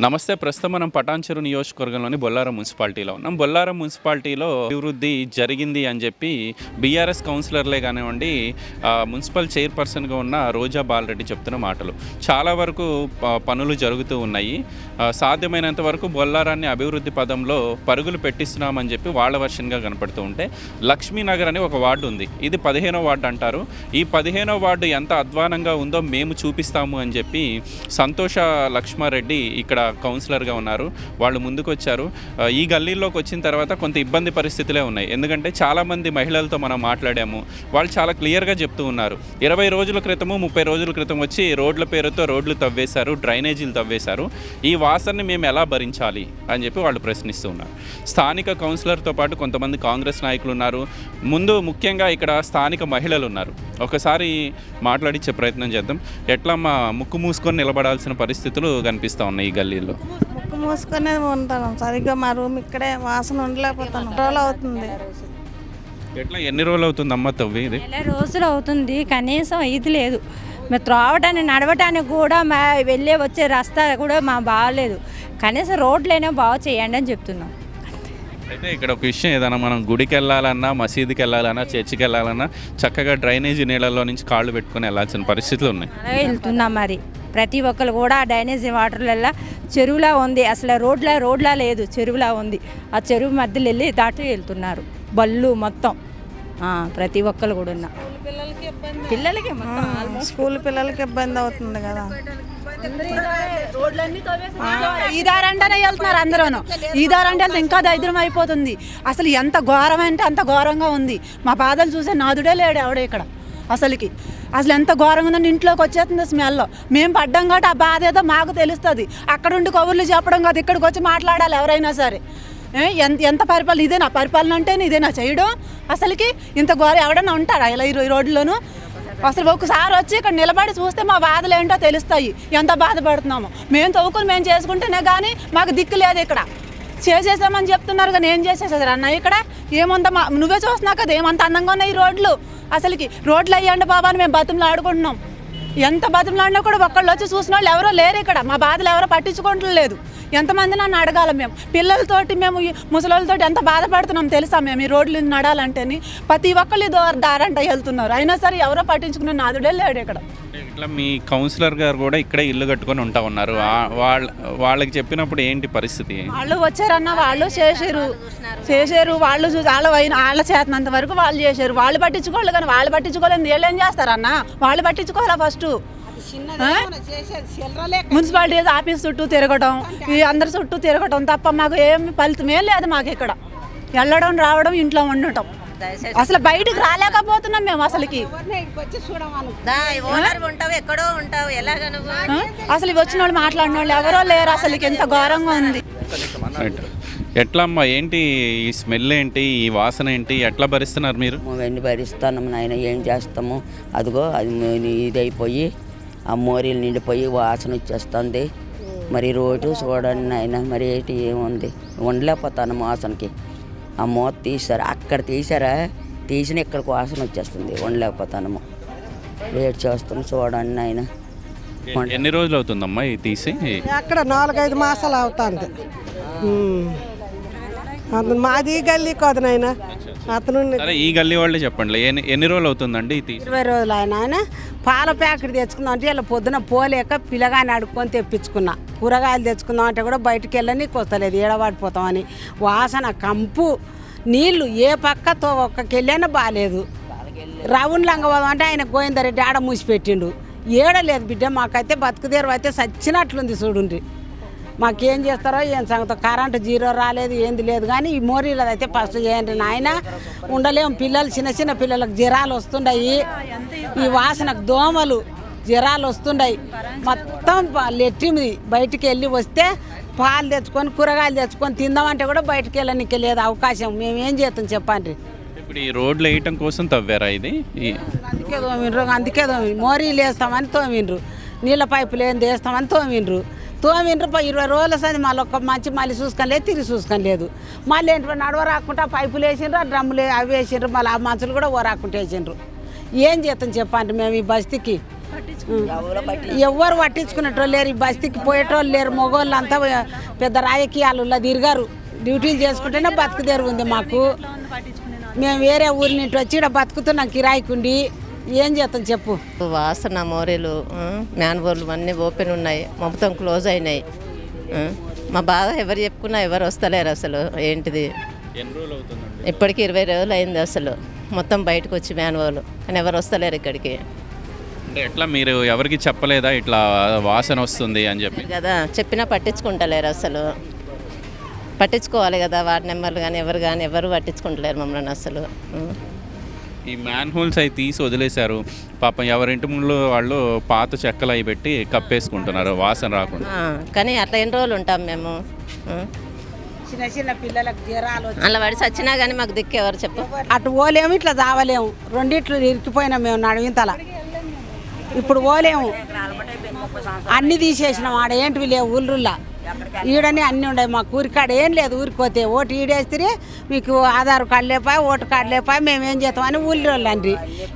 నమస్తే ప్రస్తుతం మనం పటాన్చెరు నియోజకవర్గంలోని బొల్లారం మున్సిపాలిటీలో ఉన్నాం. బొల్లారం మున్సిపాలిటీలో అభివృద్ధి జరిగింది అని చెప్పి బీఆర్ఎస్ కౌన్సిలర్లే కానివ్వండి మున్సిపల్ చైర్పర్సన్గా ఉన్న రోజా బాలరెడ్డి చెప్తున్న మాటలు. చాలా వరకు ప- పనులు జరుగుతూ ఉన్నాయి. సాధ్యమైనంత వరకు బొల్లారాన్ని అభివృద్ధి పదంలో పరుగులు పెట్టిస్తున్నామని చెప్పి వాళ్ళ వర్షన్గా కనపడుతూ ఉంటే లక్ష్మీనగర్ అని ఒక వార్డు ఉంది. ఇది పదిహేనో వార్డు అంటారు. ఈ పదిహేనో వార్డు ఎంత అధ్వానంగా ఉందో మేము చూపిస్తాము అని చెప్పి సంతోష లక్ష్మారెడ్డి ఇక్కడ కౌన్సిలర్గా ఉన్నారు. వాళ్ళు ముందుకు వచ్చారు ఈ గల్లీలోకి వచ్చిన తర్వాత కొంత ఇబ్బంది పరిస్థితులే ఉన్నాయి. ఎందుకంటే చాలామంది మహిళలతో మనం మాట్లాడాము. వాళ్ళు చాలా క్లియర్గా చెప్తూ ఉన్నారు. ఇరవై రోజుల క్రితము ముప్పై రోజుల క్రితం వచ్చి రోడ్ల పేరుతో రోడ్లు తవ్వేశారు డ్రైనేజీలు తవ్వేశారు. ఈ వాసనని మేము ఎలా భరించాలి అని చెప్పి వాళ్ళు ప్రశ్నిస్తూ ఉన్నారు. స్థానిక కౌన్సిలర్తో పాటు కొంతమంది కాంగ్రెస్ నాయకులు ఉన్నారు. ముందు ముఖ్యంగా ఇక్కడ స్థానిక మహిళలు ఉన్నారు. ఒకసారి మాట్లాడించే ప్రయత్నం చేద్దాం. ఎట్లా మా ముక్కు మూసుకొని నిలబడాల్సిన పరిస్థితులు కనిపిస్తూ ఉన్నాయి ఈ గల్లీ గల్లీలో ముక్కు మూసుకునే ఉంటాను. సరిగ్గా మా రూమ్ ఇక్కడే వాసన ఉండలేకపోతాను. రోజులు అవుతుంది? ఎట్లా? ఎన్ని రోజులు అవుతుంది అమ్మ తవ్వి ఇది? నెల రోజులు అవుతుంది. కనీసం ఇది లేదు. మేము త్రావటానికి నడవటానికి కూడా మా వెళ్ళే వచ్చే రస్తా కూడా మా బాగాలేదు. కనీసం రోడ్లైనా బాగా చేయండి అని చెప్తున్నాం. అయితే ఇక్కడ ఒక విషయం ఏదైనా మనం గుడికి వెళ్ళాలన్నా మసీదుకి వెళ్ళాలన్నా చర్చికి వెళ్ళాలన్నా చక్కగా డ్రైనేజీ నీళ్ళలో నుంచి కాళ్ళు పెట్టుకుని వెళ్ళాల్సిన పరిస్థితులు ఉన్నాయి. అలాగే వెళ్తున్నాం మరి. ప్రతి ఒక్కరు కూడా ఆ డ్రైనేజీ వాటర్లలో చెరువులా ఉంది. అసలు రోడ్లా రోడ్లా లేదు చెరువులా ఉంది. ఆ చెరువు మధ్యలో వెళ్ళి దాటి వెళ్తున్నారు. బళ్ళు మొత్తం. ప్రతి ఒక్కరు కూడా ఉన్నా. పిల్లలకి స్కూల్ పిల్లలకి ఇబ్బంది అవుతుంది కదా. ఈ దారంటనే వెళ్తున్నారు అందరూను. ఈ దారంటే ఇంకా దరిద్రం అయిపోతుంది. అసలు ఎంత ఘోరం అంటే అంత ఘోరంగా ఉంది. మా బాధలు చూసే నాదుడే లేడు ఎవడే ఇక్కడ అసలుకి. అసలు ఎంత ఘోరంగా ఉందని ఇంట్లోకి వచ్చేస్తుంది స్మెల్. మేము పడ్డాం కాబట్టి ఆ బాధ ఏదో మాకు తెలుస్తుంది. అక్కడ ఉండి కబుర్లు చెప్పడం కాదు ఇక్కడికి వచ్చి మాట్లాడాలి ఎవరైనా సరే. ఎంత ఎంత పరిపాలన? ఇదే నా పరిపాలన అంటే ఇదే నా చేయడం అసలుకి ఇంత ఘోరం ఎవడన్నా ఉంటారా ఇలా ఈ ఈ రోడ్లోనూ అసలు ఒకసారి వచ్చి ఇక్కడ నిలబడి చూస్తే మా బాధలు ఏంటో తెలుస్తాయి. ఎంత బాధపడుతున్నామో. మేము తవ్వుకుని మేము చేసుకుంటేనే కానీ మాకు దిక్కు లేదు ఇక్కడ. చేసేసామని చెప్తున్నారు కానీ ఏం చేసేసారు? అన్న ఇక్కడ ఏమంత మా నువ్వే చూస్తున్నావు కదా ఏమంత అందంగా ఉన్నాయి ఈ రోడ్లు. అసలుకి రోడ్లు అయ్యండి బాబా అని మేము బతుములు ఆడుకుంటున్నాం. ఎంత బతుములాడినా కూడా ఒక్కళ్ళు వచ్చి చూసిన వాళ్ళు ఎవరో లేరు ఇక్కడ. మా బాధలు ఎవరో పట్టించుకోవట్లేదు ఎంతమంది నన్ను అడగాల మేము? పిల్లలతోటి మేము ఈ ముసలోళ్ళతోటి ఎంత బాధపడుతున్నాం తెలుసా మేము? ఈ రోడ్లు నడాలంటేని ప్రతి ఒక్కళ్ళు దారంట వెళ్తున్నారు. అయినా సరే ఎవరో పట్టించుకున్న నాదుడే లేడు ఇక్కడ. ఇట్లా మీ కౌన్సిలర్ గారు కూడా ఇక్కడే ఇల్లు కట్టుకొని ఉంటా ఉన్నారు. వాళ్ళ వాళ్ళకి చెప్పినప్పుడు ఏంటి పరిస్థితి? వాళ్ళు వచ్చారన్న వాళ్ళు చేశారు. చేశారు వాళ్ళు చూసి వాళ్ళ అయిన వాళ్ళ చేతనంత వరకు వాళ్ళు చేశారు. వాళ్ళు పట్టించుకోవాలి కానీ వాళ్ళు పట్టించుకోలేదు. వీళ్ళు ఏం చేస్తారన్న? వాళ్ళు పట్టించుకోవాలా ఫస్ట్ మున్సిపాలిటీ ఆఫీస్ చుట్టూ తిరగటం ఈ అందరి చుట్టూ తిరగటం తప్ప మాకు ఏం ఫలితం ఏం లేదు మాకు ఇక్కడ. వెళ్ళడం రావడం ఇంట్లో ఉండటం. అసలు బయటికి రాలేకపోతున్నాం మేము అసలుకి. ఓనర్ ఉంటావు ఎక్కడో ఉంటావు ఎలాగ నువ్వు ఆ? అసలు ఇవి వచ్చిన వాళ్ళు మాట్లాడిన వాళ్ళు ఎవరో లేరు అసలుకి ఎంత ఘోరంగా ఉంది. రైట్. ఎట్లా అమ్మా ఏంటి ఈ స్మెల్ ఏంటి ఈ వాసన ఏంటి ఎట్లా భరిస్తున్నారు మీరు? వెండి భరిస్తాను నాయన ఏం చేస్తాము? అదిగో అది ఇదైపోయి ఆ మోరీలు నిండిపోయి వాసన వచ్చేస్తుంది. మరి రోడ్డు చూడండి నాయన మరి ఏంటి ఏముంది? ఉండలేకపోతాను వాసనకి. ఆ మూత తీసారు అక్కడ తీసారా తీసిన ఇక్కడికి వాసన వచ్చేస్తుంది. ఉండలేకపోతాను వెయిట్ చేస్తాను చూడండి నాయన. ఎ- ఎన్ని రోజులు అవుతుందమ్మా ఇది తీసి? అక్కడ నాలుగైదు మాసాలు అవుతుంది. మాది గల్లీ కాదు నాయన. అతను సరే ఈ గల్లీ వాళ్ళే చెప్పండి. ఎన్ని ఎన్ని రోజులు అవుతుందండి ఇరవై రోజులు ఆయన ఆయన పాల ప్యాకెట్ తెచ్చుకుందాం అంటే ఇలా పొద్దున పోలేక పిల్లగాని అడుక్కొని తెప్పించుకున్నా. కూరగాయలు తెచ్చుకుందాం అంటే కూడా బయటికి వెళ్ళని కొస్తలేదు ఏడవాడిపోతామని. వాసన కంపు నీళ్ళు ఏ పక్కతో ఒక్కకెళ్ళైనా బాగాలేదు రౌండ్ లంగ పోదాం అంటే ఆయన గోవిందరెడ్డి ఆడ మూసిపెట్టిండు. ఏడలేదు బిడ్డ మాకైతే బతుకుదేరు అయితే చచ్చినట్లుంది చూడండి మాకేం చేస్తారో ఏం సంగతో. కరెంటు జీరో రాలేదు ఏంది లేదు. కానీ ఈ మోరీలు అయితే ఫస్ట్ చేయండి నాయన. ఉండలేము. పిల్లలు చిన్న చిన్న పిల్లలకు జ్వరాలు వస్తుండయి. ఈ వాసనకు దోమలు జ్వరాలు వస్తుండయి. మొత్తం లెట్టింది బయటికి వెళ్ళి వస్తే పాలు తెచ్చుకొని కూరగాయలు తెచ్చుకొని తిందామంటే కూడా బయటికి వెళ్ళడానికి లేదు అవకాశం. మేము ఏం చేస్తాం చెప్పండి. ఇప్పుడు ఈ రోడ్లు వేయటం కోసం తవ్వారా ఇది? అందుకే తోమిండ్రు అందుకే తోమి మోరీలు వేస్తామని తోమిండ్రు. నీళ్ళ పైపులు ఏంది వేస్తామని తోమిండ్రు. తోమిండ్రు పై ఇరవై రోజుల సంది మళ్ళీ ఒక్క మంచి మళ్ళీ చూసుకొని లేదు తిరిగి చూసుకొని లేదు. మళ్ళీ ఏంటి నడవ రాకుండా పైపులు వేసిండ్రు ఆ డ్రమ్ములు అవి వేసిండ్రు మళ్ళీ ఆ మంచులు కూడా ఓ రాకుండా వేసిండ్రు. ఏం చేస్తాం చెప్పండి మేము ఈ బస్తీకి? ఎవ్వరు పట్టించుకునేటోళ్ళు లేరు ఈ బస్తీకి పోయేటోళ్ళు లేరు మగవాళ్ళు అంతా పెద్ద రాజకీయాలు తిరిగారు. డ్యూటీలు చేసుకుంటేనే బతుకుదేరు ఉంది మాకు. మేము వేరే ఊరి నుండి వచ్చి ఇక్కడ బతుకుతున్నాం కిరాయికుండి ఏం చేస్తాం చెప్పు. వాసన మోరీలు మ్యాన్బోర్లు అన్నీ ఓపెన్ ఉన్నాయి. మొత్తం క్లోజ్ అయినాయి. మా బాధ ఎవరు చెప్పుకున్నా ఎవరు వస్తలేరు అసలు. ఏంటిది? ఇప్పటికి ఇరవై రోజులు అయింది అసలు. మొత్తం బయటకు వచ్చి మ్యాన్వోలు కానీ ఎవరు వస్తలేరు ఇక్కడికి. అంటే ఎట్లా మీరు ఎవరికి చెప్పలేదా ఇట్లా వాసన వస్తుంది అని చెప్పి? కదా చెప్పినా పట్టించుకుంటలేరు అసలు. పట్టించుకోవాలి కదా వార్డు నెంబర్లు కానీ ఎవరు కానీ ఎవరు పట్టించుకుంటలేరు మమ్మల్ని అసలు. ఈ మ్యాన్ హోల్స్ అవి తీసి వదిలేశారు. పాపం ఎవరింటి ముందు వాళ్ళు పాత చెక్కలు అవి పెట్టి కప్పేసుకుంటున్నారు వాసన రాకుండా. కానీ అట్లా ఎన్ని రోజులు ఉంటాం మేము. చిన్న చిన్న పిల్లలకు జ్వరాలు అలా పడి చచ్చినా కానీ మాకు దిక్కు ఎవరు చెప్పు. అటు ఓలేము ఇట్లా చావలేము రెండిట్లు ఇరికిపోయినాం మేము నడువింతల ఇప్పుడు ఓలేము. అన్ని తీసేసినాం ఆడ ఏంటివి లేవు ఊళ్ళుల్లా. ఈడనే అన్నీ ఉన్నాయి మాకు ఊరికాడ ఏం లేదు ఊరికిపోతే ఓటు ఈడేస్తే మీకు ఆధార్ కార్డు లేపాయి ఓటు కార్డు లేపాయి మేము ఏం చేస్తామని ఊళ్ళో అండి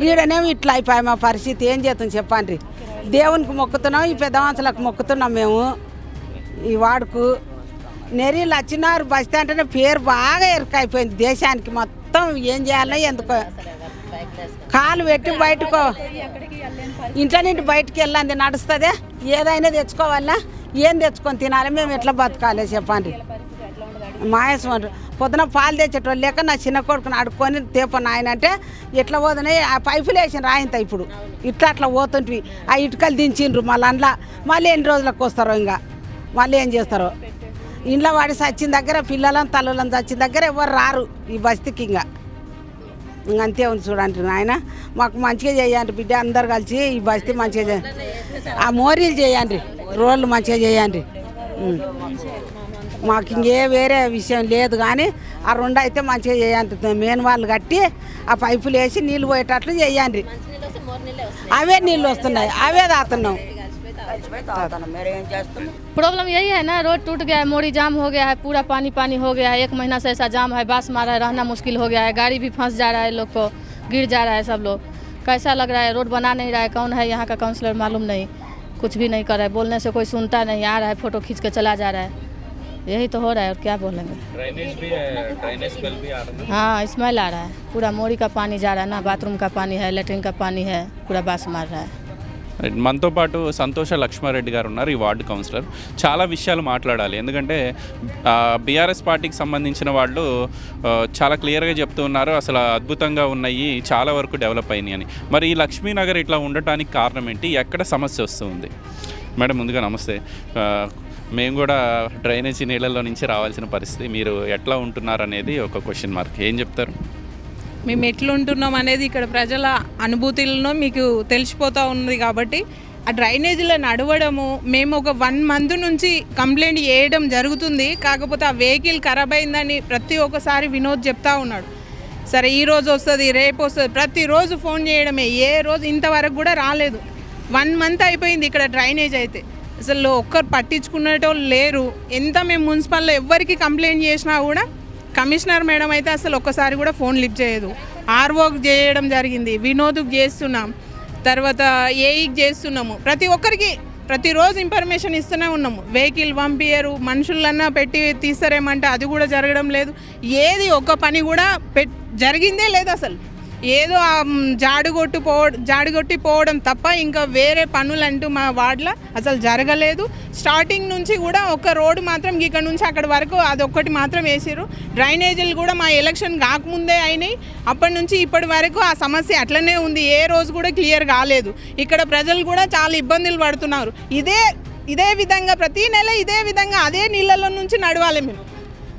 ఈడనేమో ఇట్లా అయిపోయి మా పరిస్థితి. ఏం చేస్తాం చెప్పండి దేవునికి మొక్కుతున్నాం ఈ పెద్ద మొక్కుతున్నాం మేము. ఈ వాడుకు. నెరి లచ్చినారు బస్తీ అంటేనే పేరు బాగా ఎరుకైపోయింది. దేశానికి మొత్తం ఏం చేయాలో ఎందుకో. కాలు పెట్టి బయటకో ఇంట్లో నుండి బయటికి వెళ్ళండి నడుస్తుందే. ఏదైనా తెచ్చుకోవాలా ఏం తెచ్చుకొని తినాలి మేము ఎట్లా బతకాలి చెప్పండి. మాయసం పొద్దున పాలు తెచ్చేటోళ్ళు లేక నా చిన్న కొడుకుని అడుక్కొని తేప నాయన అంటే ఎట్లా పోతున్నాయి ఆ పైపులు వేసిన రాయంత ఇప్పుడు. ఇట్లా అట్లా పోతుంటివి. ఆ ఇటుకలు దించిండ్రు మళ్ళీ అందులో. మళ్ళీ ఎన్ని రోజులకు వస్తారో ఇంకా? మళ్ళీ ఏం చేస్తారో? ఇంట్లో వాడి సచ్చిన దగ్గర పిల్లలను తల్లులను చచ్చిన దగ్గర ఎవరు రారు ఈ బస్తీకి ఇంకా ఇంక. అంతే ఉంది చూడండి నాయన. మాకు మంచిగా చేయండి బిడ్డ అందరు కలిసి ఈ బస్తీ మంచిగా చేయండి. ఆ మోరీలు చేయండి రోడ్లు మంచిగా చేయండి. మాకు ఇంకే వేరే విషయం లేదు కానీ ఆ రెండు అయితే మంచిగా చేయండి. మెయిన్ వాళ్ళు కట్టి ఆ పైపులు వేసి నీళ్ళు పోయేటట్లు చేయండి. అవే నీళ్ళు వస్తున్నాయి అవే తాతున్నాం प्रॉब्लम यही है ना रोड टूट गया है मोड़ी जाम हो गया है पूरा पानी पानी हो गया है एक महीना से ऐसा जाम है बास मारा है रहना मुश्किल हो गया है गाड़ी भी फंस जा रहा है लोग को गिर जा रहा है सब लोग। कैसा लग रहा है रोड बना नहीं रहा है कौन है यहाँ का काउंसलर मालूम नहीं। कुछ भी नहीं कर रहा है बोलने से कोई सुनता नहीं आ रहा है फ़ोटो खींच के चला जा रहा है। यही तो हो रहा है और क्या बोलेंगे? ड्रेनेज भी है ड्रेनेज बिल भी आ रहा है हाँ स्मेल आ रहा है पूरा मोड़ी का पानी जा रहा है ना बाथरूम का पानी है लेटरिन का पानी है पूरा बास मार रहा है। మనతో పాటు సంతోష లక్ష్మారెడ్డి గారు ఉన్నారు ఈ వార్డు కౌన్సిలర్. చాలా విషయాలు మాట్లాడాలి. ఎందుకంటే బీఆర్ఎస్ పార్టీకి సంబంధించిన వాళ్ళు చాలా క్లియర్గా చెప్తూ ఉన్నారు అసలు అద్భుతంగా ఉన్నాయి చాలా వరకు డెవలప్ అయినాయి అని. మరి ఈ లక్ష్మీనగర్ ఇట్లా ఉండటానికి కారణం ఏంటి? ఎక్కడ సమస్య వస్తుంది మేడం ముందుగా నమస్తే. మేము కూడా డ్రైనేజీ నీళ్ళల్లో నుంచి రావాల్సిన పరిస్థితి మీరు ఎట్లా ఉంటున్నారు అనేది ఒక క్వశ్చన్ మార్క్ ఏం చెప్తారు? మేము ఎట్లుంటున్నాం అనేది ఇక్కడ ప్రజల అనుభూతులను మీకు తెలిసిపోతూ ఉన్నది కాబట్టి ఆ డ్రైనేజీలో నడవడము మేము ఒక వన్ మంత్ నుంచి కంప్లైంట్ చేయడం జరుగుతుంది. కాకపోతే ఆ వెహికల్ ఖరాబ్ అయిందని ప్రతి ఒక్కసారి వినోద్ చెప్తా ఉన్నాడు. సరే ఈ రోజు వస్తుంది రేపు వస్తుంది ప్రతిరోజు ఫోన్ చేయడమే. ఏ రోజు ఇంతవరకు కూడా రాలేదు. వన్ మంత్ అయిపోయింది ఇక్కడ డ్రైనేజ్ అయితే. అసలు ఒక్కరు పట్టించుకునేటోళ్ళు లేరు. ఎంత మేము మున్సిపల్లో ఎవరికి కంప్లైంట్ చేసినా కూడా కమిషనర్ మేడం అయితే అసలు ఒక్కసారి కూడా ఫోన్ లిఫ్ట్ చేయదు. ఆర్ఓకి చేయడం జరిగింది. వినోద్కి చేస్తున్నాం. తర్వాత ఏఈకి చేస్తున్నాము. ప్రతి ఒక్కరికి ప్రతిరోజు ఇన్ఫర్మేషన్ ఇస్తూనే ఉన్నాము. వెహికల్ పంపించరు మనుషులన్నా పెట్టి తీస్తారేమంటే అది కూడా జరగడం లేదు. ఏది ఒక్క పని కూడా పెట్ జరిగిందే లేదు అసలు. ఏదో ఆ జాడుగొట్టు పో జాడుగొట్టి పోవడం తప్ప ఇంకా వేరే పనులు అంటూ మా వార్డులో అసలు జరగలేదు. స్టార్టింగ్ నుంచి కూడా ఒక రోడ్డు మాత్రం ఇక్కడ నుంచి అక్కడ వరకు అదొక్కటి మాత్రం వేసారు డ్రైనేజీలు కూడా మా ఎలక్షన్ కాకముందే అయినాయి. అప్పటి నుంచి ఇప్పటి వరకు ఆ సమస్య అట్లనే ఉంది. ఏ రోజు కూడా క్లియర్ కాలేదు. ఇక్కడ ప్రజలు కూడా చాలా ఇబ్బందులు పడుతున్నారు. ఇదే ఇదే విధంగా ప్రతి నెల ఇదే విధంగా అదే నీళ్ళలో నుంచి నడవాలి మేము.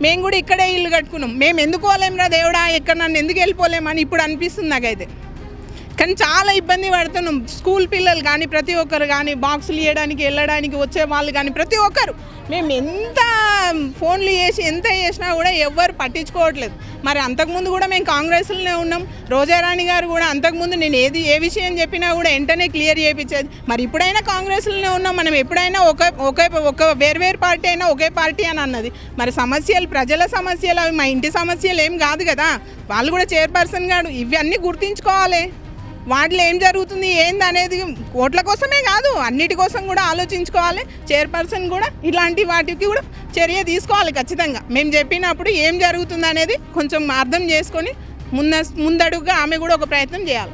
మేము కూడా ఇక్కడే ఇల్లు కట్టుకున్నాం. మేము ఎందుకు పోలేంరా దేవుడా? ఎక్కడ నన్ను ఎందుకు వెళ్ళిపోలేమని ఇప్పుడు అనిపిస్తుంది నాకైతే. కానీ చాలా ఇబ్బంది పడుతున్నాం. స్కూల్ పిల్లలు కానీ ప్రతి ఒక్కరు కానీ బాక్సులు ఇవ్వడానికి వెళ్ళడానికి వచ్చే వాళ్ళు కానీ ప్రతి ఒక్కరు. మేము ఎంత ఫోన్లు చేసి ఎంత చేసినా కూడా ఎవ్వరు పట్టించుకోవట్లేదు. మరి అంతకుముందు కూడా మేము కాంగ్రెస్లోనే ఉన్నాం. రోజారాణి గారు కూడా అంతకుముందు నేను ఏది ఏ విషయం చెప్పినా కూడా వెంటనే క్లియర్ చేయించేది. మరి ఇప్పుడైనా కాంగ్రెస్లోనే ఉన్నాం. మనం ఎప్పుడైనా ఒక ఒకే ఒక వేర్వేరు పార్టీ అయినా ఒకే పార్టీ అని అన్నది. మరి సమస్యలు ప్రజల సమస్యలు అవి మా ఇంటి సమస్యలు ఏం కాదు కదా. వాళ్ళు కూడా చైర్పర్సన్ గారు ఇవన్నీ గుర్తించుకోవాలి. వాటిలో ఏం జరుగుతుంది ఏంది అనేది ఓట్ల కోసమే కాదు అన్నిటి కోసం కూడా ఆలోచించుకోవాలి. చైర్పర్సన్ కూడా ఇలాంటి వాటికి కూడా చర్య తీసుకోవాలి ఖచ్చితంగా. మేము చెప్పినప్పుడు ఏం జరుగుతుంది అనేది కొంచెం అర్థం చేసుకొని ముంద ముందడుగుగా ఆమె కూడా ఒక ప్రయత్నం చేయాలి.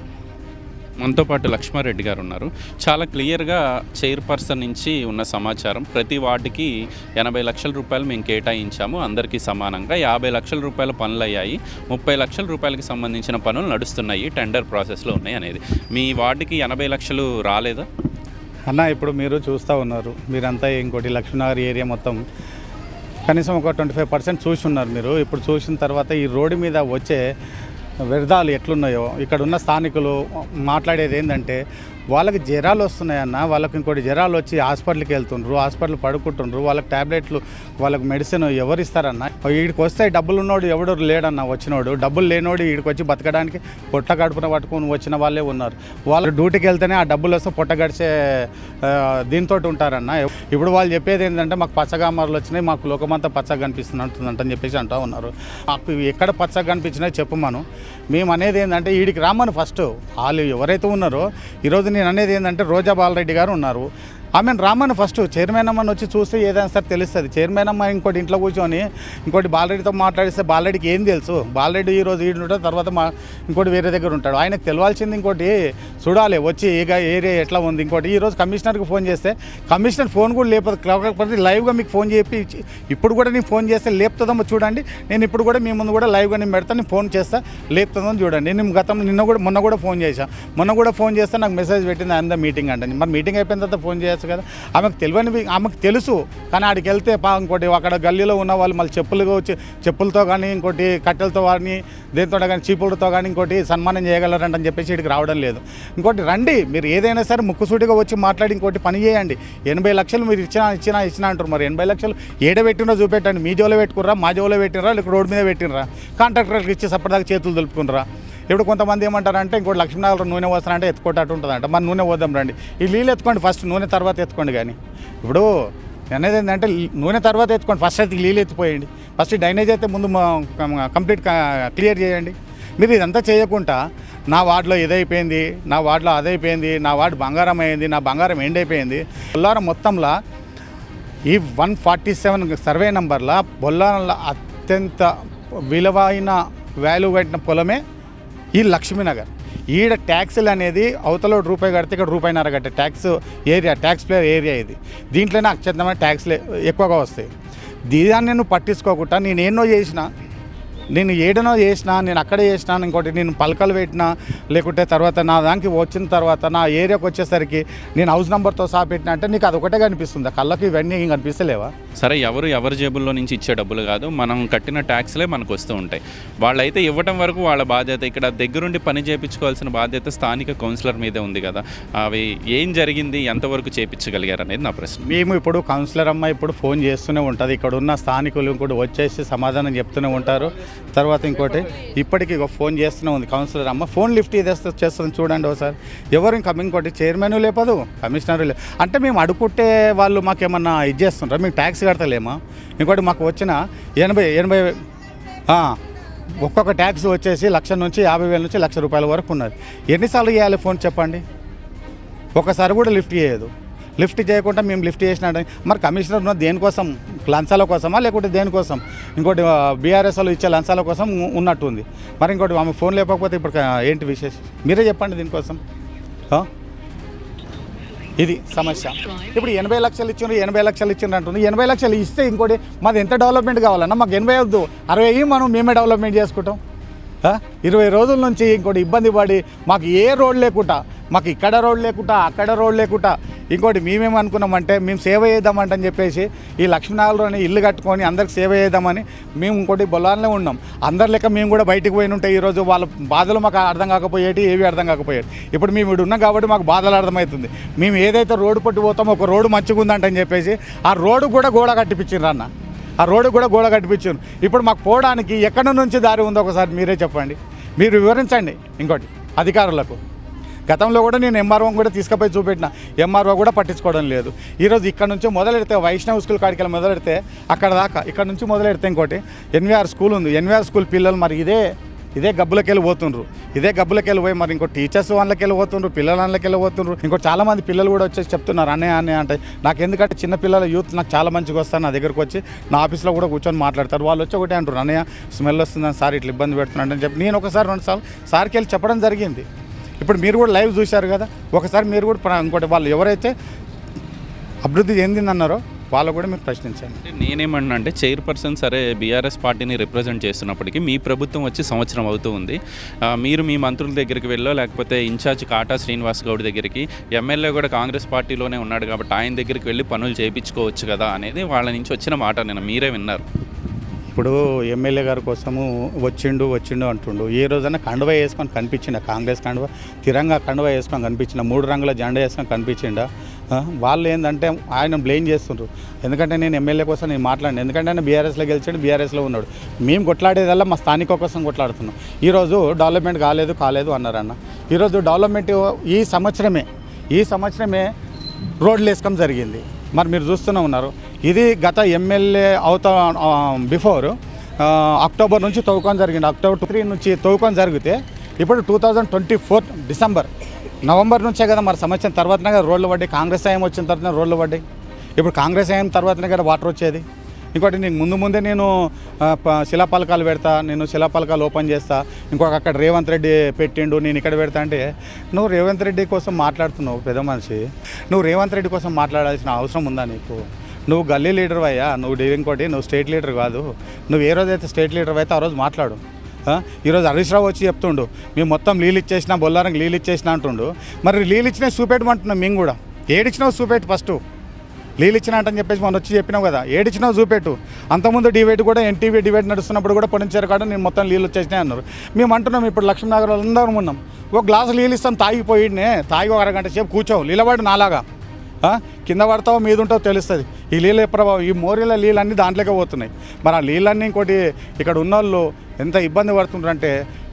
మనతో పాటు లక్ష్మారెడ్డి గారు ఉన్నారు. చాలా క్లియర్గా చైర్పర్సన్ నుంచి ఉన్న సమాచారం ప్రతి వార్డుకి ఎనభై లక్షల రూపాయలు మేము కేటాయించాము అందరికీ సమానంగా. యాభై లక్షల రూపాయల పనులు అయ్యాయి ముప్పై లక్షల రూపాయలకి సంబంధించిన పనులు నడుస్తున్నాయి టెండర్ ప్రాసెస్లో ఉన్నాయి అనేది. మీ వార్డుకి ఎనభై లక్షలు రాలేదా? అన్న ఇప్పుడు మీరు చూస్తూ ఉన్నారు. మీరంతా ఇంకోటి లక్ష్మీనగర్ ఏరియా మొత్తం కనీసం ఒక ట్వంటీ ఫైవ్ పర్సెంట్ చూసి ఉన్నారు మీరు. ఇప్పుడు చూసిన తర్వాత ఈ రోడ్డు మీద వచ్చే వ్యర్థాలు ఎట్లున్నాయో ఇక్కడ ఉన్న స్థానికులు మాట్లాడేది ఏంటంటే వాళ్ళకి జ్వరాలు వస్తున్నాయన్న వాళ్ళకి ఇంకోటి జ్వరాలు వచ్చి హాస్పిటల్కి వెళ్తుండ్రు హాస్పిటల్ పడుకుంటుండ్రు వాళ్ళకి టాబ్లెట్లు వాళ్ళకి మెడిసిన్ ఎవరు ఇస్తారన్న? వీడికి వస్తే డబ్బులు ఉన్నోడు ఎవడు లేడన్న వచ్చినోడు డబ్బులు లేనోడు వీడికి వచ్చి బతకడానికి పొట్ట గడుపున పట్టుకొని వచ్చిన వాళ్ళే ఉన్నారు. వాళ్ళు డ్యూటీకి వెళ్తేనే ఆ డబ్బులు వస్తే పొట్ట గడిచే దీంతో ఉంటారన్న. ఇప్పుడు వాళ్ళు చెప్పేది ఏంటంటే మాకు పచ్చగామరలు వచ్చినాయి మాకు లోకమంతా పచ్చగా కనిపిస్తుంది అంటుందంటని చెప్పేసి అంటూ ఉన్నారు. మాకు ఎక్కడ పచ్చగా కనిపించినాయి చెప్పమను మేము అనేది ఏంటంటే వీడికి రామను ఫస్ట్. వాళ్ళు ఎవరైతే ఉన్నారో ఈరోజు నేను అనేది ఏంటంటే రోజా బాలరెడ్డి గారు ఉన్నారు. ఆమెను రామని ఫస్ట్ చైర్మన్ అమ్మని వచ్చి చూస్తే ఏదైనా సరే తెలుస్తుంది. చైర్మన్ అమ్మ ఇంకోటి ఇంట్లో కూర్చొని ఇంకోటి బాలరెడ్డితో మాట్లాడిస్తే బాలరెడ్డికి ఏం తెలుసు? బాలరెడ్డి ఈ రోజు ఈడు ఉంటాడు తర్వాత మా ఇంకోటి వేరే దగ్గర ఉంటాడు. ఆయనకు తెలవాల్సింది ఇంకోటి చూడాలి వచ్చి ఏగా ఏరియా ఎట్లా ఉంది ఇంకోటి. ఈరోజు కమిషనర్కి ఫోన్ చేస్తే కమిషనర్ ఫోన్ కూడా లేపదు. కాకపోతే లైవ్గా మీకు ఫోన్ చెప్పి ఇప్పుడు కూడా నేను ఫోన్ చేస్తే లేపుతుందమ్మో చూడండి. నేను ఇప్పుడు కూడా మీ ముందు కూడా లైవ్గా నేను పెడతాను నేను ఫోన్ చేస్తా లేపుతుందో చూడండి. నేను గతంలో నిన్న కూడా మొన్న కూడా ఫోన్ చేశాను మొన్న కూడా ఫోన్ చేస్తే నాకు మెసేజ్ పెట్టింది అంద మీటింగ్ అంటే. మరి మీటింగ్ అయిపోయిన తర్వాత ఫోన్ చేయొచ్చు కదా? ఆమెకు తెలియనివి ఆమెకు తెలుసు. కానీ ఆడికి వెళ్తే పా ఇంకోటి అక్కడ గల్లీలో ఉన్న వాళ్ళు మళ్ళీ చెప్పులుగా వచ్చి చెప్పులతో కానీ ఇంకోటి కట్టెలతో కానీ దేంతో కానీ చీపులతో కానీ ఇంకోటి సన్మానం చేయగలరంటని చెప్పేసి ఇక్కడికి రావడం లేదు. ఇంకోటి రండి మీరు ఏదైనా సరే ముక్కుసూటిగా వచ్చి మాట్లాడి ఇంకోటి పని చేయండి. ఎనభై లక్షలు మీరు ఇచ్చినా ఇచ్చినా ఇచ్చినా అంటారు మరి ఎనభై లక్షలు ఏడ పెట్టినో చూపెట్టండి. మీ జోలో పెట్టుకుర్రా మా జోలో పెట్టినరా లేక రోడ్డు మీద పెట్టినరా? కాంట్రాక్టర్కి ఇచ్చి సపరదాకా చేతులు దులుపుకున్నారా ఇప్పుడు కొంతమంది ఏమంటారంటే ఇంకోటి లక్ష్మీనగర్ నూనె వస్తానంటే ఎత్తుకోటట్టు ఉంటుందంట. మరి నూనె పోదాం రండి. ఈ నీళ్ళు ఎత్తుకోండి ఫస్ట్ నూనె తర్వాత ఎత్తుకోండి కానీ. ఇప్పుడు అనేది ఏంటంటే నూనె తర్వాత ఎత్తుకోండి. ఫస్ట్ అయితే నీళ్ళు ఎత్తిపోయండి. ఫస్ట్ డ్రైనేజ్ అయితే ముందు కంప్లీట్ క్లియర్ చేయండి. మీరు ఇదంతా చేయకుండా నా వార్డులో ఇదైపోయింది నా వార్డులో అదైపోయింది నా వార్డు బంగారం అయింది నా బంగారం ఎండైపోయింది బొల్లారం మొత్తంలో ఈ వన్ ఫార్టీ సెవెన్ సర్వే నంబర్లో బొల్లారంలో అత్యంత విలువైన వాల్యూ కట్టిన పొలమే ఈ లక్ష్మీనగర్. ఈడ ట్యాక్సులు అనేది అవతల రూపాయి కడితే ఇక్కడ రూపాయిన్నర కట్టే tax area tax player area ఇది. దీంట్లోనే అత్యంతమైన ట్యాక్స్లు ఎక్కువగా వస్తాయి. దీదాన్ని నేను పట్టించుకోకుండా నేను ఎన్నో చేసినా నేను ఏడనో చేసిన నేను అక్కడే చేసిన ఇంకోటి నేను పలకలు పెట్టినా లేకుంటే తర్వాత నా దానికి వచ్చిన తర్వాత నా ఏరియాకి వచ్చేసరికి నేను హౌస్ నెంబర్తో సహా పెట్టినా అంటే నీకు అదొకటే కనిపిస్తుంది? కళ్ళకి ఇవన్నీ ఏం కనిపిస్తలేవా? సరే ఎవరు ఎవరి జేబుల్లో నుంచి ఇచ్చే డబ్బులు కాదు మనం కట్టిన ట్యాక్స్లే మనకు వస్తూ ఉంటాయి. వాళ్ళైతే ఇవ్వటం వరకు వాళ్ళ బాధ్యత ఇక్కడ దగ్గరుండి పని చేయించుకోవాల్సిన బాధ్యత స్థానిక కౌన్సిలర్ మీదే ఉంది కదా. అవి ఏం జరిగింది ఎంతవరకు చేయించగలిగారు అనేది నా ప్రశ్న. మేము ఇప్పుడు కౌన్సిలర్ అమ్మ ఇప్పుడు ఫోన్ చేస్తూనే ఉంటుంది. ఇక్కడ ఉన్న స్థానికులు కూడా వచ్చేసి సమాధానం చెప్తూనే ఉంటారు. తర్వాత ఇంకోటి ఇప్పటికీ ఒక ఫోన్ చేస్తూనే ఉంది. కౌన్సిలర్ అమ్మ ఫోన్ లిఫ్ట్ చేస్తే చేస్తుంది చూడండి ఒకసారి. ఎవరు ఇంకా ఇంకోటి చైర్మన్ లేపదు కమిషనర్ లే అంటే మేము అడుగుకుంటే వాళ్ళు మాకేమన్నా ఇది చేస్తుంటారా మేము ట్యాక్స్ కడతలేమా? ఇంకోటి మాకు వచ్చిన ఎనభై ఎనభై ఒక్కొక్క ట్యాక్స్ వచ్చేసి లక్ష నుంచి యాభై వేల నుంచి లక్ష రూపాయల వరకు ఉన్నది. ఎన్నిసార్లు చేయాలి ఫోన్ చెప్పండి? ఒకసారి కూడా లిఫ్ట్ చేయదు. లిఫ్ట్ చేయకుండా మేము లిఫ్ట్ చేసినట్టు మరి కమిషనర్ ఉన్న దేనికోసం? లంచాల కోసమా లేకుంటే దేనికోసం? ఇంకోటి బీఆర్ఎస్ వాళ్ళు ఇచ్చే లంచాల కోసం ఉన్నట్టుంది. మరి ఇంకోటి ఆమె ఫోన్ లేకపోతే ఇప్పుడు ఏంటి విశేషం? మీరే చెప్పండి దీనికోసం. ఇది సమస్య. ఇప్పుడు ఎనభై లక్షలు ఇచ్చిండ్రు ఎనభై లక్షలు ఇచ్చిండ్రు అంటుంది. ఎనభై లక్షలు ఇస్తే ఇంకోటి మాది ఎంత డెవలప్మెంట్ కావాలన్నా మాకు ఎనభై వద్దు. అరవై మనం మేమే డెవలప్మెంట్ చేసుకుంటాం. ఇరవై రోజుల నుంచి ఇంకోటి ఇబ్బంది పడి మాకు ఏ రోడ్ లేకుండా మాకు ఇక్కడ రోడ్ లేకుండా అక్కడ రోడ్ లేకుండా ఇంకోటి మేమేమనుకున్నామంటే మేము సేవ చేద్దామంటని చెప్పేసి ఈ లక్ష్మీనారాయణలోని ఇల్లు కట్టుకొని అందరికి సేవ చేద్దామని మేము ఇంకోటి బొలాన్లో ఉన్నాం. అందరి లెక్క మేము కూడా బయటికి పోయి ఉంటే ఈరోజు వాళ్ళ బాధలు మాకు అర్థం కాకపోయేటి ఏవి అర్థం కాకపోయేది ఇప్పుడు మేము ఇక్కడ ఉన్నాం కాబట్టి మాకు బాధలు అర్థమవుతుంది. మేము ఏదైతే రోడ్డు పట్టి పోతామో ఒక రోడ్డు మంచిగా ఉందంటని చెప్పేసి ఆ రోడ్డు కూడా గోడ కట్టిపించిండ్రు అన్న. ఆ రోడ్డు కూడా గోడ కట్టిపించారు ఇప్పుడు మాకు పోవడానికి ఎక్కడి నుంచి దారి ఉందో ఒకసారి మీరే చెప్పండి. మీరు వివరించండి ఇంకోటి అధికారులకు. గతంలో కూడా నేను ఎంఆర్ఓ కూడా తీసుకుపోయి చూపెట్టిన. ఎంఆర్ఓ కూడా పట్టించుకోవడం లేదు. ఈరోజు ఇక్కడ నుంచి మొదలెడితే వైష్ణవ్ స్కూల్ కాడికి వెళ్ళి మొదలెడితే అక్కడ దాకా ఇక్కడ నుంచి మొదలెడితే ఇంకోటి ఎన్వీఆర్ స్కూల్ ఉంది. ఎన్వీఆర్ స్కూల్ పిల్లలు మరి ఇదే ఇదే గబ్బులకెళ్ళి పోతుండ్రు. ఇదే గబ్బులకెళ్ళి పోయి మరి ఇంకో టీచర్స్ వాళ్ళకెళ్ళి పోతుండ్రు పిల్లల వాళ్ళకెళ్ళి పోతుండ్రు. ఇంకో చాలా మంది పిల్లలు కూడా వచ్చేసి చెప్తున్నారు అన్నయ్య అన్నయ్య అంటే. నాకు ఎందుకంటే చిన్న పిల్లల యూత్ నాకు చాలా మంచిగా వస్తారు నా దగ్గరకు వచ్చి నా ఆఫీస్లో కూడా కూర్చొని మాట్లాడతారు. వాళ్ళు వచ్చి ఒకటే అంటారు అన్నయ్య స్మెల్ వస్తుందని సార్ ఇట్లా ఇబ్బంది పెడుతున్నాడు అని చెప్పి. నేను ఒకసారి రెండు సార్లు సార్కి వెళ్ళి చెప్పడం జరిగింది. ఇప్పుడు మీరు కూడా లైవ్ చూశారు కదా ఒకసారి మీరు కూడా ఇంకోటి వాళ్ళు ఎవరైతే అభివృద్ధి చెందిందన్నారో వాళ్ళు కూడా మీరు ప్రశ్నించండి. నేనేమన్నా అంటే చైర్పర్సన్ సరే బీఆర్ఎస్ పార్టీని రిప్రజెంట్ చేస్తున్నప్పటికీ మీ ప్రభుత్వం వచ్చి సంవత్సరం అవుతూ ఉంది. మీరు మీ మంత్రుల దగ్గరికి వెళ్ళో లేకపోతే ఇన్ఛార్జ్ కాటా శ్రీనివాస్ గౌడ్ దగ్గరికి ఎమ్మెల్యే కూడా కాంగ్రెస్ పార్టీలోనే ఉన్నాడు కాబట్టి ఆయన దగ్గరికి వెళ్ళి పనులు చేయించుకోవచ్చు కదా అనేది వాళ్ళ నుంచి వచ్చిన మాట నేను మీరే విన్నారు. ఇప్పుడు ఎమ్మెల్యే గారి కోసము వచ్చిండు వచ్చిండు అంటుండు. ఏ రోజైనా కండువా వేసుకొని కనిపించిండ? కాంగ్రెస్ కండువా? తిరంగా కండువా వేసుకొని కనిపించిన మూడు రంగుల జెండా వేసుకొని కనిపించిండా? వాళ్ళు ఏంటంటే ఆయన బ్లేమ్ చేస్తుండ్రు. ఎందుకంటే నేను ఎమ్మెల్యే కోసం నేను మాట్లాడిన. ఎందుకంటే ఆయన బీఆర్ఎస్లో గెలిచాడు బీఆర్ఎస్లో ఉన్నాడు. మేము కొట్లాడేదల్లా మా స్థానిక కోసం కొట్లాడుతున్నాం. ఈరోజు డెవలప్మెంట్ కాలేదు కాలేదు అన్నారన్న. ఈరోజు డెవలప్మెంట్ ఈ సంవత్సరమే ఈ సంవత్సరమే రోడ్లు వేసుకోవడం జరిగింది. మరి మీరు చూస్తూనే ఉన్నారు. ఇది గత ఎమ్మెల్యే అవుతా బిఫోర్ అక్టోబర్ నుంచి తవ్వుకొని జరిగింది. అక్టోబర్ త్రీ నుంచి తవ్వుకొని జరిగితే ఇప్పుడు two thousand twenty four December November నుంచే కదా మరి సంవత్సరం తర్వాతనే కదా రోడ్లు పడ్డాయి. కాంగ్రెస్ హయాం వచ్చిన తర్వాత రోడ్లు పడ్డాయి. ఇప్పుడు కాంగ్రెస్ హయాం తర్వాతనే కదా వాటర్ వచ్చేది. ఇంకోటి నీకు ముందు ముందే నేను ప- శిలాపలకాలు పెడతా నేను శిలాపలకాలు ఓపెన్ చేస్తా. ఇంకొక అక్కడ రేవంత్ రెడ్డి పెట్టిండు నేను ఇక్కడ పెడతా అంటే నువ్వు రేవంత్ రెడ్డి కోసం మాట్లాడుతున్నావు పెద్ద మనిషి. నువ్వు రేవంత్ రెడ్డి కోసం మాట్లాడాల్సిన అవసరం ఉందా నీకు? నువ్వు గల్లీ లీడర్ అయ్యా నువ్వు ఇంకోటి నువ్వు స్టేట్ లీడర్ కాదు. నువ్వు ఏ రోజైతే స్టేట్ లీడర్ అయితే ఆ రోజు మాట్లాడు. ఈరోజు హరీష్ రావు వచ్చి చెప్తుండు మేము మొత్తం లీలు ఇచ్చేసినా బొల్లారంకి లీలు ఇచ్చేసినా అంటుండు. మరి లీలు ఇచ్చినా చూపెట్టమంటున్నాం మేము కూడా. ఏడిచ్చినావు చూపెట్టు ఫస్ట్. నీళ్ళు ఇచ్చినట్టని చెప్పేసి మనం వచ్చి చెప్పినావు కదా. ఏడిచ్చినావు చూపెట్టు. అంతకుముందు డిబేట్ కూడా ఎన్టీవీ డిబేట్ నడుస్తున్నప్పుడు కూడా పొనించారు కాడ నేను మొత్తం నీళ్ళు వచ్చేసినాయి అన్నారు. మేము అంటున్నాం ఇప్పుడు లక్ష్మీనగర్ అందరం ఉన్నాం. ఒక గ్లాసు నీళ్ళు ఇస్తాం తాగిపోయినే తాగి ఒక అరగంట సేపు కూర్చోవు. నిలబడి నాలాగా. కింద పడతావో మీద ఉంటావో తెలుస్తుంది. ఈ నీళ్ళ ప్రభావం ఈ మోరీల నీళ్ళన్నీ దాంట్లోకే పోతున్నాయి. మరి ఆ నీళ్ళన్నీ ఇంకోటి ఇక్కడ ఉన్నోళ్ళు ఎంత ఇబ్బంది పడుతుంటారంటే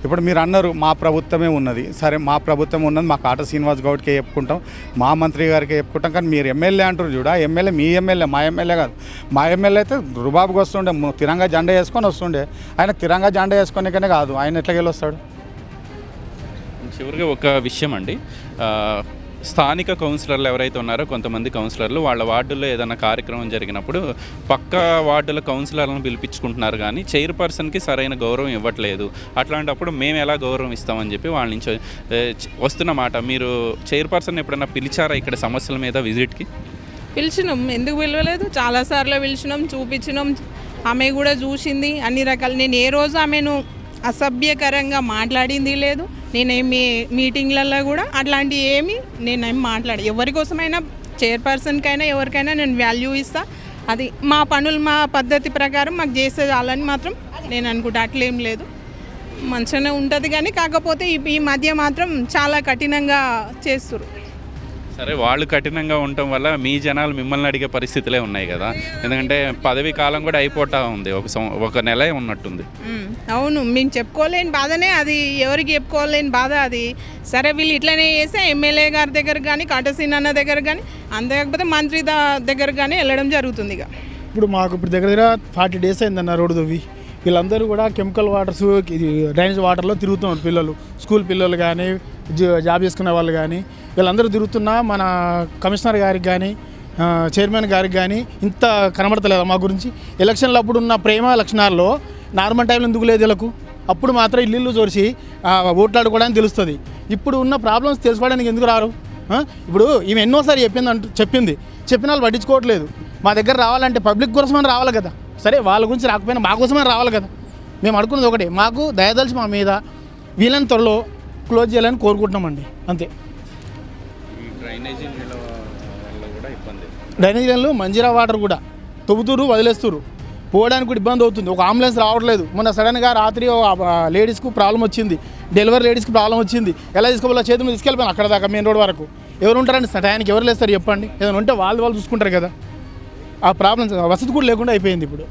ఇప్పుడు మీరు అన్నారు మా ప్రభుత్వమే ఉన్నది. సరే మా ప్రభుత్వం ఉన్నది మా కాట శ్రీనివాస్ గౌడ్కే చెప్పుకుంటాం మా మంత్రి గారికి చెప్పుకుంటాం కానీ మీరు ఎమ్మెల్యే అంటారు చూడ ఎమ్మెల్యే మీ ఎమ్మెల్యే మా ఎమ్మెల్యే కాదు. మా ఎమ్మెల్యే అయితే రుబాబుకి వస్తుండే తిరంగా జెండా వేసుకొని వస్తుండే. ఆయన తిరంగా జెండా వేసుకునేకనే కాదు ఆయన ఎట్లా వస్తాడు చివరిగా ఒక విషయం అండి. స్థానిక కౌన్సిలర్లు ఎవరైతే ఉన్నారో కొంతమంది కౌన్సిలర్లు వాళ్ళ వార్డుల్లో ఏదైనా కార్యక్రమం జరిగినప్పుడు పక్క వార్డుల కౌన్సిలర్లను పిలిపించుకుంటున్నారు కానీ చైర్పర్సన్కి సరైన గౌరవం ఇవ్వట్లేదు. అట్లాంటప్పుడు మేము ఎలా గౌరవం ఇస్తామని చెప్పి వాళ్ళ నుంచి వస్తున్నమాట మీరు చైర్పర్సన్ ఎప్పుడైనా పిలిచారా ఇక్కడ సమస్యల మీద విజిట్కి? పిలిచినాం. ఎందుకు పిలవలేదు? చాలాసార్లు పిలిచినాం చూపించినాం. ఆమె కూడా చూసింది. అన్ని రకాలు నేను ఏ రోజు ఆమెను అసభ్యకరంగా మాట్లాడింది లేదు. నేనేం మీ మీటింగ్లలో కూడా అట్లాంటి ఏమి నేనేం మాట్లాడ ఎవరికోసమైనా చైర్పర్సన్కైనా ఎవరికైనా నేను వాల్యూ ఇస్తా. అది మా పనులు మా పద్ధతి ప్రకారం మాకు చేసే చాలని మాత్రం నేను అనుకుంటా. అట్లేం లేదు. మంచిగానే ఉంటుంది కానీ కాకపోతే ఈ- ఈ మధ్య మాత్రం చాలా కఠినంగా చేస్తున్నారు సరే వాళ్ళు కఠినంగా ఉండటం వల్ల మీ జనాలు మిమ్మల్ని అడిగే పరిస్థితులే ఉన్నాయి కదా. ఎందుకంటే పదవి కాలం కూడా అయిపోతా ఉంది. ఒక సం- ఒక నెలే ఉన్నట్టుంది. అవును మేము చెప్పుకోలేని బాధనే అది. ఎవరికి చెప్పుకోలేని బాధ అది. సరే వీళ్ళు ఇట్లనే చేస్తే ఎమ్మెల్యే గారి దగ్గర కానీ కాటసీన్ అన్న దగ్గర కానీ అంతేకాకపోతే మంత్రి దా- దగ్గర కానీ వెళ్ళడం జరుగుతుంది ఇక. ఇప్పుడు మాకు ఇప్పుడు దగ్గర దగ్గర ఫార్టీ డేస్ అయిందన్న రోడ్డు తవ్వి వీళ్ళందరూ కూడా కెమికల్ వాటర్స్ ఇది డ్రైనేజ్ వాటర్లో తిరుగుతున్నారు పిల్లలు. స్కూల్ పిల్లలు కానీ జ- జాబ్ చేసుకునే వాళ్ళు కానీ వీళ్ళందరూ తిరుగుతున్నా మన కమిషనర్ గారికి కానీ చైర్మన్ గారికి కానీ ఇంత కనబడతలేదు మా గురించి? ఎలక్షన్లు అప్పుడు ఉన్న ప్రేమ లక్షణాల్లో నార్మల్ టైంలో ఎందుకు లేదు వీళ్ళకు? అప్పుడు మాత్రం ఇల్లు ఇల్లు ఓట్లాడుకోవడానికి తెలుస్తుంది. ఇప్పుడు ఉన్న ప్రాబ్లమ్స్ తెలుసుకోవడానికి ఎందుకు రారు? ఇప్పుడు ఈమె ఎన్నోసారి చెప్పింది అంటూ చెప్పింది. చెప్పిన వాళ్ళు పట్టించుకోవట్లేదు. మా దగ్గర రావాలంటే పబ్లిక్ కోసమని రావాలి కదా. సరే వాళ్ళ గురించి రాకపోయినా మా కోసమే రావాలి కదా. మేము అనుకున్నది ఒకటే. మాకు దయదలిచి మా మీద వీళ్ళని త్వరలో క్లోజ్ చేయాలని కోరుకుంటున్నామండి. అంతే. డ్రైనేజీ నీళ్ళ వల్ల కూడా ఇబ్బంది డ్రైనేజ్ లైన్లు మంజీరా వాటర్ కూడా. తవ్వుతురు వదిలేస్తురు. పోవడానికి కూడా ఇబ్బంది అవుతుంది. ఒక అంబులెన్స్ రావట్లేదు. మొన్న సడన్గా రాత్రి లేడీస్కు ప్రాబ్లం వచ్చింది. డెలివరీ లేడీస్కి ప్రాబ్లం వచ్చింది. ఎలా తీసుకోవాలో చేతి మీద తీసుకెళ్ళిపోయాను అక్కడ దాకా మెయిన్ రోడ్ వరకు. ఎవరు ఉంటారండి టయానికి ఎవరు లేస్తారు చెప్పండి. ఏదైనా ఉంటే వాళ్ళు వాళ్ళు చూసుకుంటారు కదా. ఆ ప్రాబ్లమ్స్ వసతి కూడా లేకుండా అయిపోయింది ఇప్పుడు.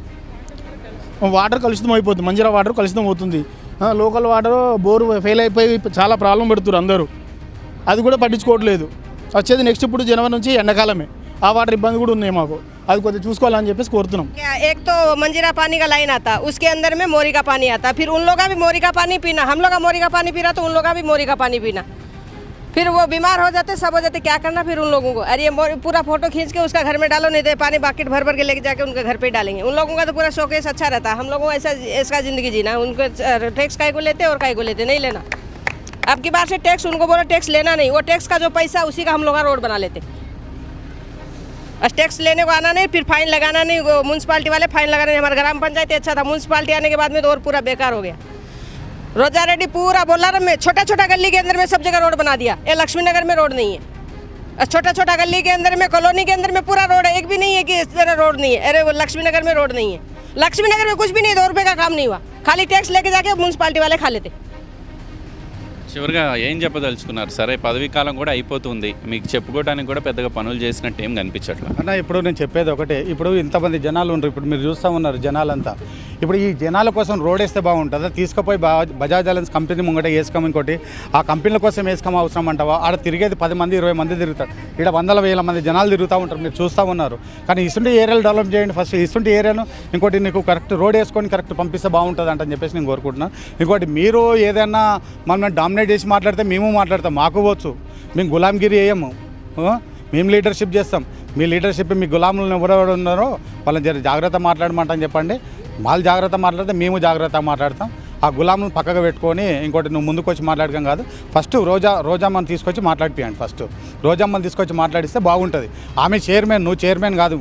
వాటర్ కలుషితం అయిపోతుంది. మంజీరా వాటర్ కలుషితం అవుతుంది. లోకల్ వాటర్ బోరు ఫెయిల్ అయిపోయి చాలా ప్రాబ్లం పెడుతున్నారు అందరూ. అది కూడా పట్టించుకోవట్లేదు. వచ్చేది నెక్స్ట్ ఇప్పుడు జనవరి నుంచి ఎండాకాలమే ఆ వాటర్ ఇబ్బంది కూడా ఉన్నాయి మాకు అది కొద్దిగా చూసుకోవాలని చెప్పేసి కోరుతున్నాం क्या एक तो मंजीरा पानी का लाइन आता उसके अंदर में मोरी का पानी आता फिर उन लोग का भी मोरी का पानी पीना हम लोग का मोरी का पानी पी रहा तो उन लोग का भी मोरी का पानी पीना फिर वो बीमार हो जाते सब हो जाते क्या करना फिर उन लोगों को अरे ये मोरी- पूरा फोटो खींच के उसका घर में डालो नहीं तो पानी बाकेट भर भर के लेके जाके उनके घर पे ही डालेंगे उन लोगों का तो पूरा शौकेस अच्छा रहता है हम लोगों को ऐसा ऐसा जिंदगी जीना है उनको टैक्स काय को लेते और काय को लेते नहीं लेना अब की बार से टैक्स उनको बोलो टैक्स लेना नहीं। वो टैक्स का जो पैसा, उसी का हम लोग रोड बना लेते। टैक्स लेने को आना नहीं, फिर फाइन लगाना नहीं। वो म्यूनसिपालिटी वाले फाइन लगाना नहीं। हमारा ग्राम पंचायत अच्छा था म्यूनसिपालिटी आने के बाद में तो और पूरा बेकार हो गया। रोजा रेड्डी पूरा बोलारम में छोटा छोटा गली के अंदर में सब जगह रोड बना दिया। ये लक्ष्मी नगर में रोड नहीं है। छोटा छोटा गली के अंदर में, कॉलोनी के अंदर में पूरा रोड है। एक भी नहीं है कि इस तरह रोड नहीं है। अरे वो लक्ष्मी नगर में रोड नहीं है। लक्ष्मी नगर में कुछ भी नहीं, दो रुपये का काम नहीं हुआ। खाली टैक्स लेके जाके म्यूनसिपालिटी वाले खा लेते। చివరిగా ఏం చెప్పదలుచుకున్నారు? సరే పదవీ కాలం కూడా అయిపోతుంది. మీకు చెప్పుకోవడానికి కూడా పెద్దగా పనులు చేసినట్టు ఏం కనిపించట్లేదు అన్న ఇప్పుడు నేను చెప్పేది ఒకటే. ఇప్పుడు ఇంతమంది జనాలు ఉన్నారు ఇప్పుడు మీరు చూస్తూ ఉన్నారు జనాలంతా. ఇప్పుడు ఈ జనాల కోసం రోడ్ వేస్తే బాగుంటుందా? తీసుకుపోయి బా బజాజ్ అలయన్స్ కంపెనీ ముంగట వేసుకోము ఇంకోటి ఆ కంపెనీల కోసం వేసుకోం అవసరం అంటావా? ఆడ తిరిగేది పది మంది ఇరవై మంది తిరుగుతారు. ఇక్కడ వందల వేల మంది జనాలు తిరుగుతూ ఉంటారు. మీరు చూస్తూ ఉన్నారు. కానీ ఇసుంటి ఏరియాలు డెవలప్ చేయండి ఫస్ట్. ఇసుంటి ఏరియాను ఇంకోటి నీకు కరెక్ట్ రోడ్ వేసుకొని కరెక్ట్ పంపిస్తే బాగుంటుంది అంటని చెప్పేసి నేను కోరుకుంటున్నాను ఇంకోటి మీరు ఏదైనా మనం డామినేట్ చేసి మాట్లాడితే మేము మాట్లాడతాం మాకు వచ్చు. మేము గులాంగిరి వేయము మేము లీడర్షిప్ చేస్తాం. మీ లీడర్షిప్ మీ గులాములను ఎవరెవరు ఉన్నారో వాళ్ళని జర జాగ్రత్త మాట్లాడమంటని చెప్పండి. వాళ్ళు జాగ్రత్త మాట్లాడితే మేము జాగ్రత్త మాట్లాడతాం. ఆ గులాములను పక్కగా పెట్టుకొని ఇంకోటి నువ్వు ముందుకు వచ్చి మాట్లాడకం కాదు. ఫస్ట్ రోజా రోజామ్మని తీసుకొచ్చి మాట్లాడిపియండి ఫస్ట్ రోజామ్మని తీసుకొచ్చి మాట్లాడిస్తే బాగుంటుంది. ఆమె చైర్మన్ నువ్వు చైర్మన్ కాదు.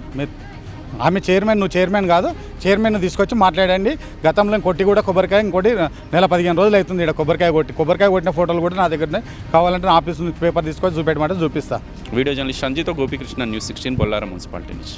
ఆమె చైర్మన్ నువ్వు చైర్మన్ కాదు చైర్మన్ తీసుకొచ్చి మాట్లాడండి. గతంలో కొట్టి కూడా కొబ్బరికాయ ఇంకోటి నెల పదిహేను రోజులు అవుతుంది ఇక్కడ కొబ్బరికాయ కొట్టి. కొబ్బరికాయ కొట్టిన ఫోటోలు కూడా నా దగ్గర కావాలంటే ఆఫీస్ నుంచి పేపర్ తీసుకొచ్చి చూపెట్టమంటే చూపిస్తా. Video journalist సంజీతో Gopikrishna news sixteen Bollaram municipality నుంచి.